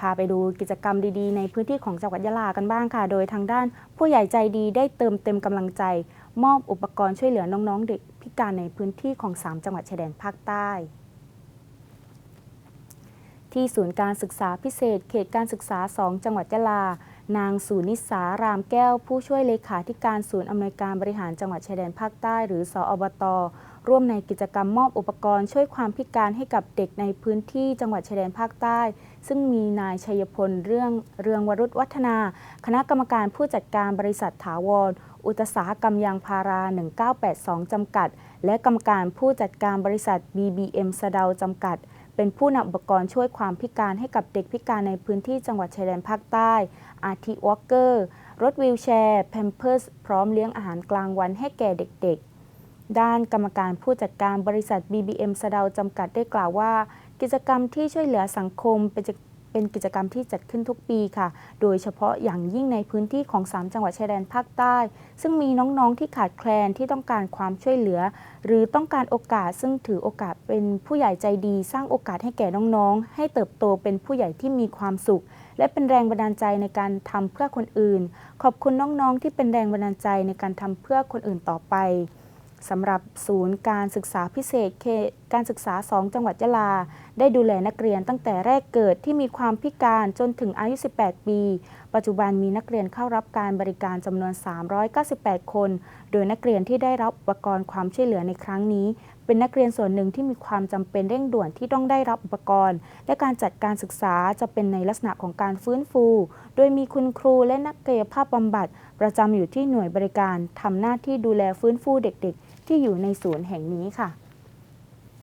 พาไปดูกิจกรรมดีๆ ในพื้นที่ของจังหวัดยะลากันบ้างค่ะ โดยทางด้านผู้ใหญ่ใจดีได้เติมเต็มกำลังใจ มอบอุปกรณ์ช่วยเหลือน้องๆเด็กพิการในพื้นที่ของ 3 จังหวัดชายแดนภาคใต้ ที่ศูนย์การศึกษาพิเศษ เขตการศึกษา 2 จังหวัดยะลา นางสุนิสารามแก้ว ผู้ช่วยเลขาธิการศูนย์อำนวยการบริหารจังหวัดชายแดนภาคใต้ หรือสอบต ร่วมในกิจกรรมมอบอุปกรณ์ช่วยความพิการให้กับเด็กในพื้นที่จังหวัดชายแดนภาคใต้ ซึ่งมีนายชัยพลเรื่องเรืองวรุษวัฒนา คณะกรรมการผู้จัดการบริษัทถาวร อุตสาหกรรมยางพารา 1982 จำกัด และกรรมการผู้จัดการบริษัท BBM สะเดาจำกัด เป็นผู้นำอุปกรณ์ช่วยความพิการให้กับเด็กพิการในพื้นที่จังหวัดชายแดนภาคใต้ อาทิวอลเกอร์ รถวีลแชร์ แพมเพิร์ส พร้อมเลี้ยงอาหารกลางวันให้แก่เด็กๆ ด้านกรรมการผู้จัดการบริษัท BBM สะเดาจำกัดได้กล่าวว่า กิจกรรมที่ช่วยเหลือสังคมเป็น เป็นกิจกรรมที่จัดขึ้นทุกปีค่ะ โดยเฉพาะอย่างยิ่งในพื้นที่ของ 3 จังหวัดชายแดนภาคใต้ ซึ่งมีน้องๆที่ขาดแคลนที่ต้องการความช่วยเหลือ หรือต้องการโอกาสซึ่งถือโอกาสเป็นผู้ใหญ่ใจดี สร้างโอกาสให้แก่น้องๆ ให้เติบโตเป็นผู้ใหญ่ที่มีความสุข และเป็นแรงบันดาลใจในการทำเพื่อคนอื่น ขอบคุณน้องๆ ที่เป็นแรงบันดาลใจในการทำเพื่อคนอื่นต่อไป สำหรับศูนย์การศึกษาพิเศษเขตการศึกษา 2 จังหวัดยะลา ได้ดูแลนักเรียนตั้งแต่แรกเกิดที่มีความพิการจนถึงอายุ 18 ปี ปัจจุบันมีนักเรียนเข้ารับการบริการจำนวน 398 คน โดยนักเรียนที่ได้รับอุปกรณ์ความช่วยเหลือในครั้งนี้ เป็นนักเรียนส่วนหนึ่งที่มีความจำเป็นเร่งด่วนที่ต้องได้รับอุปกรณ์ และการจัดการศึกษาจะเป็นในลักษณะของการฟื้นฟู โดยมีคุณครูและนักกายภาพบำบัด ประจำอยู่ที่หน่วยบริการทำหน้าที่ดูแลฟื้นฟูเด็กๆ ที่อยู่ในศูนย์แห่งนี้ค่ะ